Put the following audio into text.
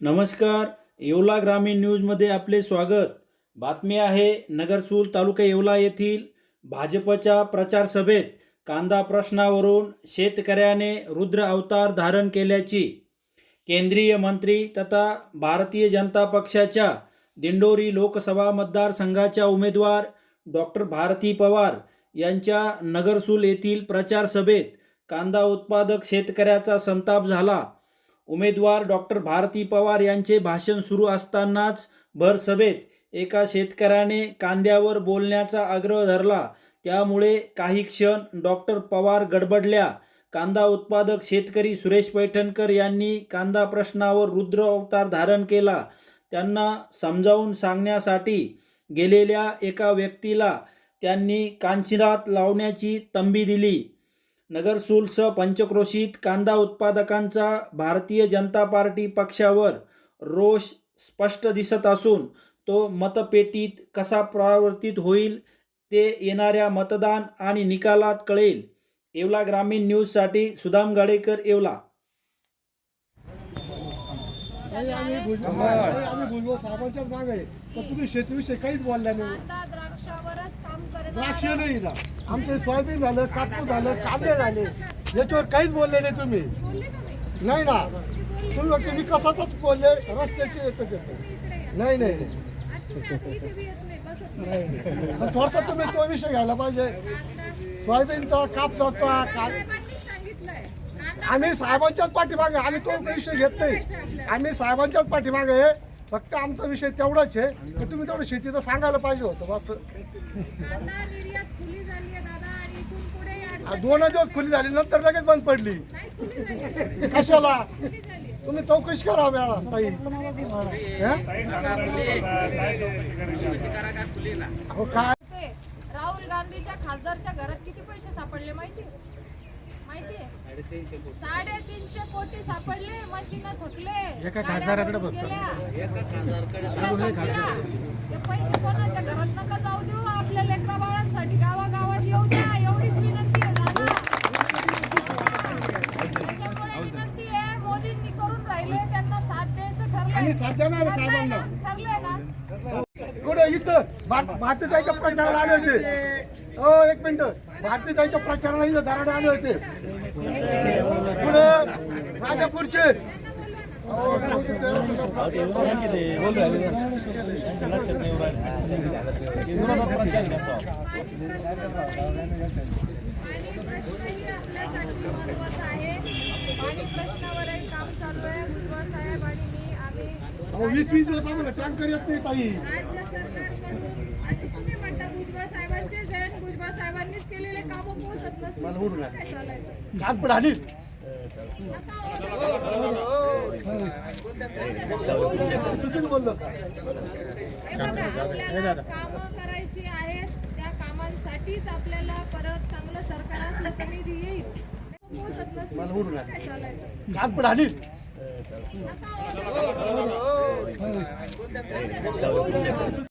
नमस्कार. येवला ग्रामीण न्यूजमध्ये आपले स्वागत. बातमी आहे नगरसूल तालुका येवला येथील भाजपच्या प्रचार सभेत कांदा प्रश्नावरून शेतकऱ्याने रुद्र अवतार धारण केल्याची. केंद्रीय मंत्री तथा भारतीय जनता पक्षाच्या दिंडोरी लोकसभा मतदारसंघाच्या उमेदवार डॉक्टर भारती पवार यांच्या नगरसूल येथील प्रचार सभेत कांदा उत्पादक शेतकऱ्याचा संताप झाला. उमेदवार डॉक्टर भारती पवार यांचे भाषण सुरू असतानाच भर सभेत एका शेतकऱ्याने कांद्यावर बोलण्याचा आग्रह धरला. त्यामुळे काही क्षण डॉक्टर पवार गडबडल्या. कांदा उत्पादक शेतकरी सुरेश पैठणकर यांनी कांदा प्रश्नावर रुद्र अवतार धारण केला. त्यांना समजावून सांगण्यासाठी गेलेल्या एका व्यक्तीला त्यांनी कांशिरात लावण्याची तंबी दिली. नगरसूलसह पंचक्रोशीत कांदा उत्पादकांचा भारतीय जनता पार्टी पक्षावर रोष स्पष्ट दिसत असून तो मतपेटीत कसा प्रवर्तित होईल ते येणाऱ्या मतदान आणि निकालात कळेल. येवला ग्रामीण न्यूजसाठी सुदाम गाडेकर येवला. नाही, आम्ही भुजबळ नाही, आम्ही भुजबळ साहेबांच्याच माग आहे. पण तुम्ही शेतीविषयी काहीच बोलल्या नाही. कांदा द्राक्षावरच काम करणार द्राक्ष नाही. आमचे सोयाबीन झालं कापूस झालं कांदे झाले. याच्यावर काहीच बोलले नाही तुम्ही. बोलले ना मी नाही ना. तुम्ही फक्त विकासातच बोलले रस्त्याचे येतं त्याचं नाही नाही नाही. आता इथे बी येत नाही बसत नाही. पण थोडसा तुम्ही तो विषय घ्यायला पाहिजे. कांदा सोयाबीनचा कापसाचा का आम्ही साहेबांच्याच पाठीमागे. आम्ही तो विषय घेत नाही. आम्ही साहेबांच्याच पाठीमागे आहे. फक्त आमचा विषय तेवढाच आहे. की तुम्ही तेवढं शेतीचं सांगायला पाहिजे होतं बस. कांदा निर्यात खुली झाली आहे दादा आणि इथून पुढे आ, अडचण दोन दिवस खुली झाली नंतर लगेच बंद पडली. कशाला. तुम्ही चौकशी करा मॅडम ताई. हं? अहो, काय राहुल गांधीच्या खासदारच्या घरात किती पैसे सापडले माहिती माहिती साडेतीनशे कोटी सापडले मशीन थकले एका खासदाराकडे पैसे कोणाच्या घरात नका जाऊ देऊ आपल्या लेकरा बाळांसाठी गावागावात येऊ द्या एवढीच विनंती आहे दादा. त्याच्यामुळे विनंती आहे मोदींनी करून राहिले त्यांना साथ द्यायचं ठरलंय. ठरलंय ना? कुठे इथं? भार- भारतीताईच्या प्रचाराला आले होते. हो एक मिनिट. भारतीताईच्या प्रचाराला इथं दराडे आले होते. पुढे राजापूरचे हो, जाऊ काम चालू आहे साहेब आणि मी आम्ही वीस वीस दिवस आम्हाला टँकर येत नाही ताई राज्य सरकारकडून आता तुम्ही म्हणता साहेबांचे जयंत भुजबळ साहेबांनीच केलेले कामं पोहोचत नसतील. काय चालायचं? कान पण हाणील हो. चुकीचं बोललो हे बघा आपल्याला कामं करायची आहेत. त्या कामांसाठीच आपल्याला परत चांगलं सरकार असलं तर निधी येईल. पोहोचत नसतील. काय चालायचं? कान पण हाणील नका हो.